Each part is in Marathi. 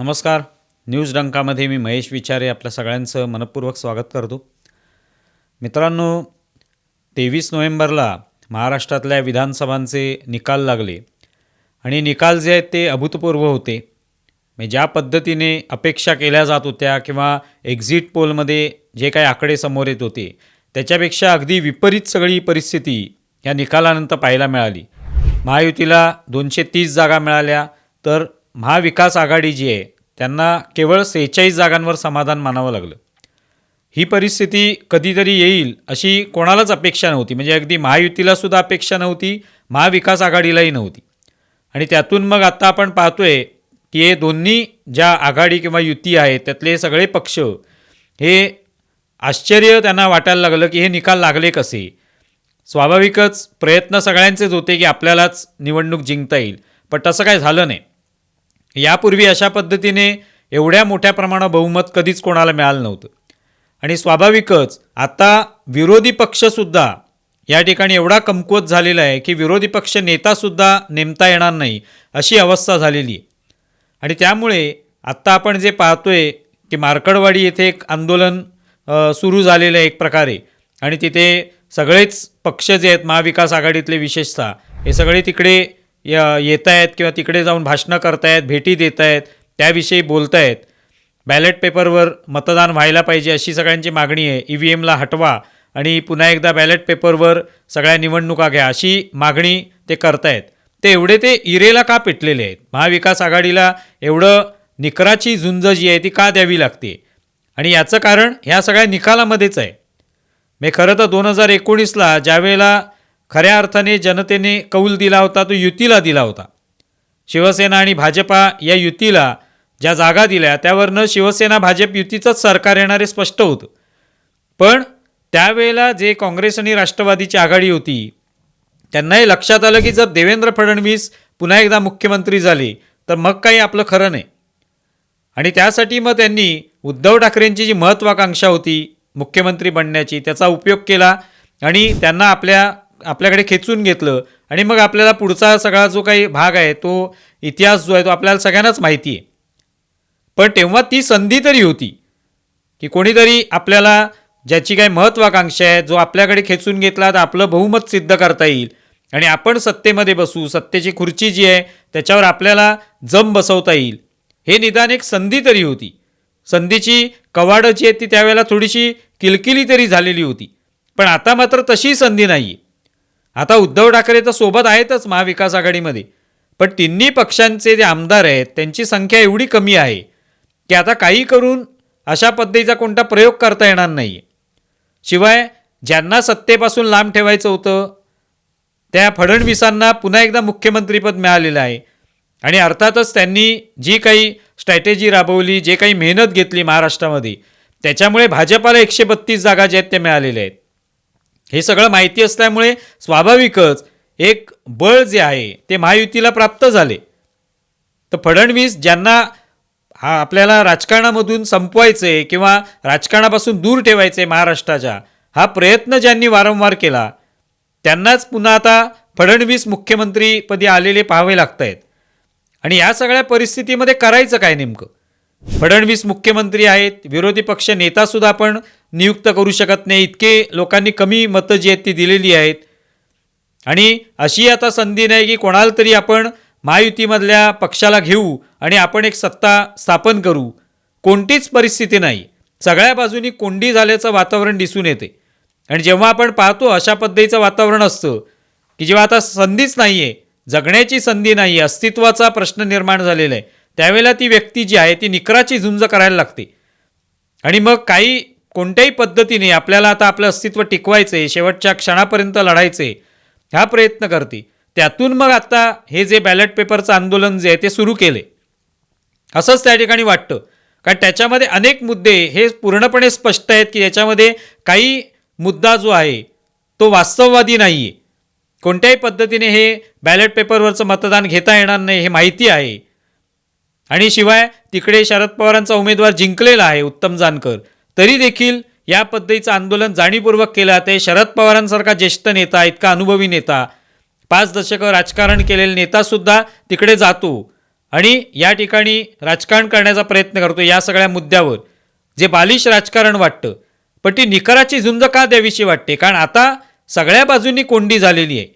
नमस्कार. न्यूज डंकामध्ये मी महेश विचारे आपल्या सगळ्यांचं मनपूर्वक स्वागत करतो. मित्रांनो तेवीस नोव्हेंबरला महाराष्ट्रातल्या विधानसभांचे निकाल लागले. आणि निकाल जे आहेत ते अभूतपूर्व होते. म्हणजे ज्या पद्धतीने अपेक्षा केल्या जात होत्या किंवा एक्झिट पोलमध्ये जे काही आकडे समोर येत होते त्याच्यापेक्षा अगदी विपरीत सगळी परिस्थिती या निकालानंतर पाहायला मिळाली. महायुतीला दोनशे तीस जागा मिळाल्या तर महाविकास आघाडी जी आहे त्यांना केवळ सेहेचाळीस जागांवर समाधान मानावं लागलं. ही परिस्थिती कधीतरी येईल अशी कोणालाच अपेक्षा नव्हती. म्हणजे अगदी महायुतीला सुद्धा अपेक्षा नव्हती महाविकास आघाडीलाही नव्हती. आणि त्यातून मग आत्ता आपण पाहतोय की हे दोन्ही ज्या आघाडी किंवा युती आहेत त्यातले सगळे पक्ष हे आश्चर्य त्यांना वाटायला लागलं की हे निकाल लागले कसे? स्वाभाविकच प्रयत्न सगळ्यांचेच होते की आपल्यालाच निवडणूक जिंकता येईल. पण तसं काय झालं नाही. यापूर्वी अशा पद्धतीने एवढ्या मोठ्या प्रमाणात बहुमत कधीच कोणाला मिळालं नव्हतं. आणि स्वाभाविकच आता विरोधी पक्षसुद्धा या ठिकाणी एवढा कमकुवत झालेला आहे की विरोधी पक्ष नेतासुद्धा नेमता येणार नाही अशी अवस्था झालेली आहे. आणि त्यामुळे आत्ता आपण जे पाहतोय की मार्कडवाडी येथे एक आंदोलन सुरू झालेलं आहे एक प्रकारे. आणि तिथे सगळेच पक्ष जे आहेत महाविकास आघाडीतले विशेषतः हे सगळे तिकडे येत आहेत किंवा तिकडे जाऊन भाषणं करतायत भेटी देत आहेत त्याविषयी बोलत आहेत बॅलेट पेपरवर मतदान व्हायला पाहिजे अशी सगळ्यांची मागणी आहे. ई व्ही एमला हटवा आणि पुन्हा एकदा बॅलेट पेपरवर सगळ्या निवडणुका घ्या अशी मागणी ते करतायत. ते एवढे ते इरेला का पेटलेले आहेत? महाविकास आघाडीला एवढं निकराची झुंज जी आहे ती का द्यावी लागते? आणि याचं कारण ह्या सगळ्या निकालामध्येच आहे. मी खरं तर दोन हजार एकोणीसला ज्यावेळेला खऱ्या अर्थाने जनतेने कौल दिला होता तो युतीला दिला होता. शिवसेना आणि भाजपा या युतीला ज्या जागा दिल्या त्यावरनं शिवसेना भाजप युतीचंच सरकार येणारे स्पष्ट होतं. पण त्यावेळेला जे काँग्रेस आणि राष्ट्रवादीची आघाडी होती त्यांनाही लक्षात आलं की जर देवेंद्र फडणवीस पुन्हा एकदा मुख्यमंत्री झाले तर मग काही आपलं खरं नाही. आणि त्यासाठी मग त्यांनी उद्धव ठाकरेंची जी महत्त्वाकांक्षा होती मुख्यमंत्री बनण्याची त्याचा उपयोग केला आणि त्यांना आपल्या आपल्याकडे खेचून घेतलं आणि मग आपल्याला पुढचा सगळा जो काही भाग आहे तो इतिहास जो आहे तो आपल्याला सगळ्यांनाच माहिती आहे. पण तेव्हा ती संधी तरी होती की कोणीतरी आपल्याला ज्याची काही महत्त्वाकांक्षा आहे जो आपल्याकडे खेचून घेतला तर आपलं बहुमत सिद्ध करता येईल. आणि आपण सत्तेमध्ये बसू सत्तेची खुर्ची जी आहे त्याच्यावर आपल्याला जम बसवता येईल. हे निदान एक संधी तरी होती. संधीची कवाडं जी आहे ती त्यावेळेला थोडीशी किलकिली तरी झालेली होती. पण आता मात्र तशी संधी नाही आहे आता उद्धव ठाकरे तर सोबत आहेतच महाविकास आघाडीमध्ये. पण तिन्ही पक्षांचे जे आमदार आहेत त्यांची संख्या एवढी कमी आहे की आता काही करून अशा पद्धतीचा कोणता प्रयोग करता येणार नाही आहे शिवाय ज्यांना सत्तेपासून लांब ठेवायचं होतं त्या फडणवीसांना पुन्हा एकदा मुख्यमंत्रीपद मिळालेलं आहे. आणि अर्थातच त्यांनी जी काही स्ट्रॅटेजी राबवली जे काही मेहनत घेतली महाराष्ट्रामध्ये त्याच्यामुळे भाजपाला एकशे बत्तीस जागा ज्या आहेत त्या मिळालेल्या आहेत. हे सगळं माहिती असल्यामुळे स्वाभाविकच एक बळ जे आहे ते महायुतीला प्राप्त झाले. तर फडणवीस ज्यांना हा आपल्याला राजकारणामधून संपवायचे किंवा राजकारणापासून दूर ठेवायचे महाराष्ट्राच्या हा प्रयत्न ज्यांनी वारंवार केला त्यांनाच पुन्हा आता फडणवीस मुख्यमंत्रीपदी आलेले पाहावे लागत आहेत आणि या सगळ्या परिस्थितीमध्ये करायचं काय नेमकं? फडणवीस मुख्यमंत्री आहेत विरोधी पक्ष नेतासुद्धा आपण नियुक्त करू शकत नाही. इतके लोकांनी कमी मतं जी आहेत ती दिलेली आहेत. आणि अशी आता संधी नाही की कोणाला तरी आपण महायुतीमधल्या पक्षाला घेऊ आणि आपण एक सत्ता स्थापन करू. कोणतीच परिस्थिती नाही. सगळ्या बाजूनी कोंडी झाल्याचं वातावरण दिसून येते. आणि जेव्हा आपण पाहतो अशा पद्धतीचं वातावरण असतं की जेव्हा आता संधीच नाही आहे जगण्याची संधी नाही आहे अस्तित्वाचा प्रश्न निर्माण झालेला आहे त्यावेळेला ती व्यक्ती जी आहे ती निकराची झुंज करायला लागते. आणि मग काही कोणत्याही पद्धतीने आपल्याला आता आपलं अस्तित्व टिकवायचं आहे शेवटच्या क्षणापर्यंत लढायचं आहे हा प्रयत्न करते. त्यातून मग आता हे जे बॅलेट पेपरचं आंदोलन जे आहे ते सुरू केले असंच त्या ठिकाणी वाटतं. कारण त्याच्यामध्ये अनेक मुद्दे हे पूर्णपणे स्पष्ट आहेत की याच्यामध्ये काही मुद्दा जो आहे तो वास्तववादी नाही आहे कोणत्याही पद्धतीने हे बॅलेट पेपरवरचं मतदान घेता येणार नाही हे माहिती आहे. आणि शिवाय तिकडे शरद पवारांचा उमेदवार जिंकलेला आहे उत्तम जानकर. तरी देखील या पद्धतीचं आंदोलन जाणीवपूर्वक केलं ते शरद पवारांसारखा ज्येष्ठ नेता इतका अनुभवी नेता पाच दशकं राजकारण केलेले नेतासुद्धा तिकडे जातो आणि या ठिकाणी राजकारण करण्याचा प्रयत्न करतो या सगळ्या मुद्द्यावर. जे बालिश राजकारण वाटतं पण ती निकराची झुंज का द्यावीशी वाटते? कारण आता सगळ्या बाजूंनी कोंडी झालेली आहे.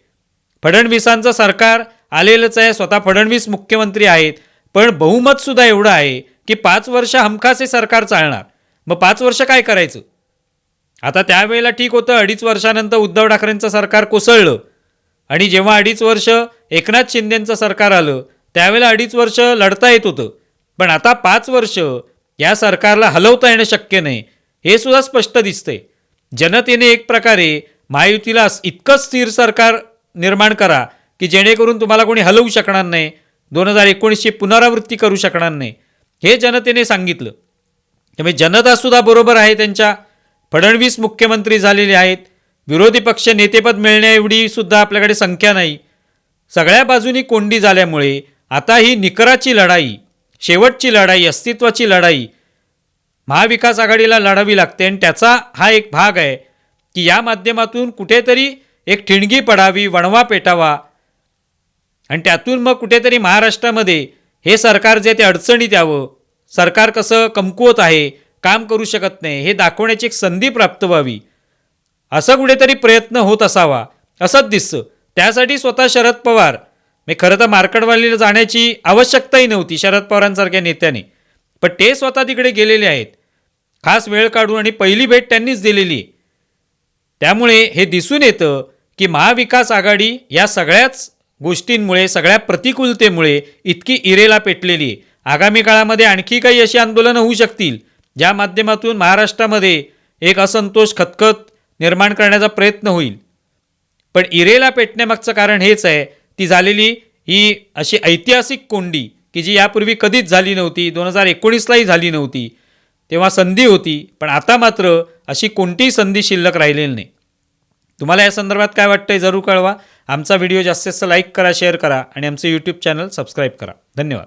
फडणवीसांचं सरकार आलेलंच आहे स्वतः फडणवीस मुख्यमंत्री आहेत पण बहुमतसुद्धा एवढं आहे की पाच वर्ष हमखास हे सरकार चालणार. मग पाच वर्ष काय करायचं? आता त्यावेळेला ठीक होतं अडीच वर्षानंतर उद्धव ठाकरेंचं सरकार कोसळलं. आणि जेव्हा अडीच वर्ष एकनाथ शिंदेंचं सरकार आलं त्यावेळेला अडीच वर्ष लढता येत होतं. पण आता पाच वर्ष या सरकारला हलवता येणं शक्य नाही हे सुद्धा स्पष्ट दिसतंय. जनतेने एक प्रकारे महायुतीला इतकं स्थिर सरकार निर्माण करा की जेणेकरून तुम्हाला कोणी हलवू शकणार नाही दोन हजार एकोणीसची पुनरावृत्ती करू शकणार नाही हे जनतेने सांगितलं. त्यामुळे जनतासुद्धा बरोबर आहे त्यांच्या फडणवीस मुख्यमंत्री झालेले आहेत. विरोधी पक्ष नेतेपद मिळण्याएवढी सुद्धा आपल्याकडे संख्या नाही. सगळ्या बाजूनी कोंडी झाल्यामुळे आता ही निकराची लढाई शेवटची लढाई अस्तित्वाची लढाई महाविकास आघाडीला लढावी लागते आणि त्याचा हा एक भाग आहे की या माध्यमातून कुठेतरी एक ठिणगी पडावी वणवा पेटावा. आणि त्यातून मग कुठेतरी महाराष्ट्रामध्ये हे सरकार जे ते अडचणीत यावं. सरकार कसं कमकुवत आहे काम करू शकत नाही हे दाखवण्याची एक संधी प्राप्त व्हावी. असं कुठेतरी प्रयत्न होत असावा असंच दिसतं. त्यासाठी स्वतः शरद पवार. मी खरं तर मार्कडवालीला जाण्याची आवश्यकताही नव्हती शरद पवारांसारख्या नेत्याने. पण ते स्वतः तिकडे गेलेले आहेत. खास वेळ काढून आणि पहिली भेट त्यांनीच दिलेली त्यामुळे हे दिसून येतं की महाविकास आघाडी या सगळ्याच गोष्टींमुळे सगळ्या प्रतिकूलतेमुळे इतकी इरेला पेटलेली आहे. आगामी काळामध्ये आणखी काही अशी आंदोलनं होऊ शकतील ज्या माध्यमातून महाराष्ट्रामध्ये एक असंतोष खतखत निर्माण करण्याचा प्रयत्न होईल. पण इरेला पेटण्यामागचं कारण हेच आहे ती झालेली ही अशी ऐतिहासिक कोंडी की जी यापूर्वी कधीच झाली नव्हती दोन हजार एकोणीसलाही झाली नव्हती तेव्हा संधी होती पण आता मात्र अशी कोणतीही संधी शिल्लक राहिलेली नाही. तुम्हाला या संदर्भात काय वाटतंय जरूर कळवा. आमचा व्हिडिओ जास्तीत जास्त लाईक करा शेअर करा आणि आमचं यूट्यूब चॅनल सबस्क्राईब करा. धन्यवाद.